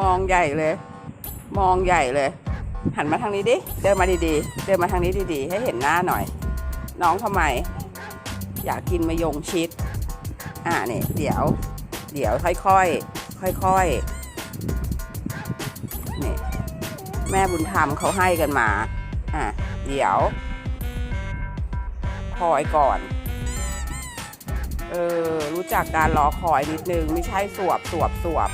มองใหญ่เลย มองใหญ่เลย หันมาทางนี้ดิ เดินมาดีๆ เดินมาทางนี้ดีๆ ให้เห็นหน้าหน่อย น้องทำไม อยากกินมะยงชิด อ่าเนี่ยเดี๋ยว เดี๋ยวค่อยๆ ค่อยๆเนี่ยแม่บุญธรรมเขาให้กันมา อะ เดี๋ยว คอยก่อนเออรู้จักการรอคอยนิดนึง ไม่ใช่สวบสวบสวบ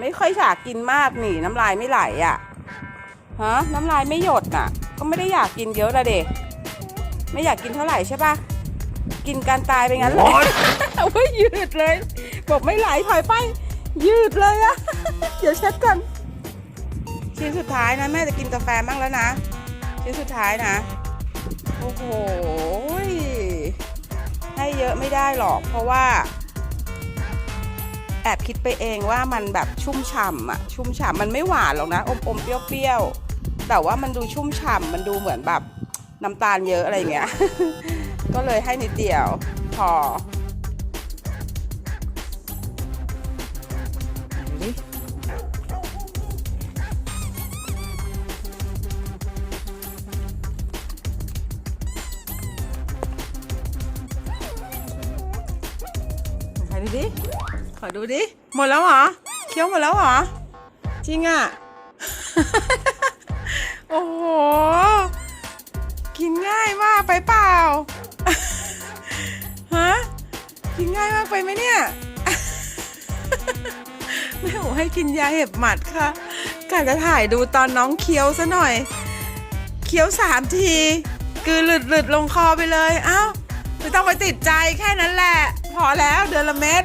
ไม่ค่อยอยากกินมากนี่น้ำลายไม่ไหลอะ่ะฮะน้ำลายไม่หยดน่ะ ก็ไม่ได้อยากกินเยอะละเด็กไม่อยากกินเท่าไหร่ใช่ปะกินการตายไปงั้นเลยเอาไว้ยืดเลย บอกไม่ไหลถอยไป ยืดเลยอะเดี๋ยวเช็ดก่อนชิ้นสุดท้ายนะแม่จะกินกาแฟมั่งแล้วนะชิ้นสุดท้ายนะโอ้โหยให้เยอะไม่ได้หรอกเพราะว่า แอบคิดไปเองว่ามันแบบชุ่มฉ่ำอะชุ่มฉ่ำมันไม่หวานหรอกนะ อมอมๆเปรี้ยวๆ แต่ว่ามันดูชุ่มฉ่ำมันดูเหมือนแบบน้ำตาลเยอะอะไรเงี้ย ก็เลยให้นิดเดียวพอดูดิใครดูดิ ขอดูดิ หมดแล้วเหรอ เคี้ยวหมดแล้วเหรอ จริงอะ โอ้โห กินง่ายมากไปเปล่า ฮะ กินง่ายมากไปไหมเนี่ย แม่บอกให้กินยาเห็บหมัดค่ะกะจะถ่ายดูตอนน้องเคี้ยวซะหน่อย เคี้ยวสามทีกลืนหลุดหลุดลงคอไปเลยเอ้าไม่ต้องไปติดใจแค่นั้นแหละ พอแล้วเดือนละเม็ด